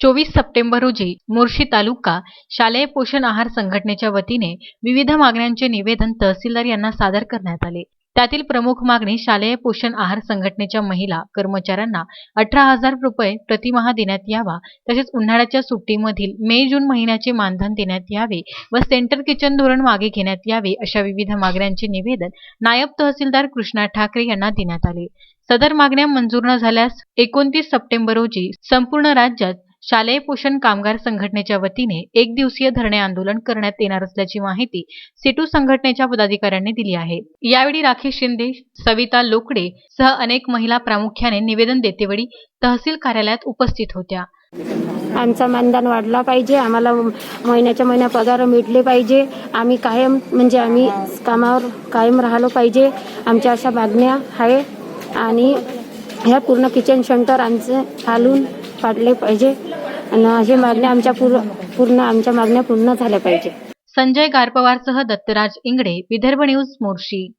चोवीस सप्टेंबर रोजी मोर्शी तालुका शालेय पोषण आहार संघटनेच्या वतीने विविध मागण्यांचे निवेदन तहसीलदार यांना सादर करण्यात आले. त्यातील प्रमुख मागणी शालेय पोषण आहार संघटनेच्या महिला कर्मचाऱ्यांना अठरा हजार रुपये प्रतिमहा देण्यात यावा तसेच उन्हाळ्याच्या सुट्टीमधील मे जून महिन्याचे मानधन देण्यात यावे व सेंटर किचन धोरण मागे घेण्यात यावे अशा विविध मागण्यांचे निवेदन नायब तहसीलदार कृष्णा ठाकरे यांना देण्यात आले. सदर मागण्या मंजूर न झाल्यास एकोणतीस सप्टेंबर रोजी संपूर्ण राज्यात शालेय पोषण कामगार संघटनेच्या वतीने एक दिवसीय धरणे आंदोलन करण्यात येणार असल्याची माहिती सिटू संघटनेच्या पदाधिकाऱ्यांनी दिली आहे. यावेळी राखी शिंदे सविता लोकडे सह अनेक महिला प्रामुख्याने निवेदन देतेवेळी तहसील कार्यालयात उपस्थित होत्या. आमचा मानधन वाढला पाहिजे आम्हाला महिन्याच्या महिन्या पगार मिळले पाहिजे आम्ही कायम म्हणजे आम्ही कामावर कायम राहिलो पाहिजे आमच्या अशा मागण्या आहे. आणि ह्या पूर्ण किचन सेंटर आमचे हालून पाडले पाहिजे. आणि अशी मागण्या आमच्या पूर्ण पूर्ण आमच्या मागण्या पूर्ण झाल्या पाहिजे. संजय गारपवारसह दत्तराज इंगडे विदर्भ न्यूज मोर्शी.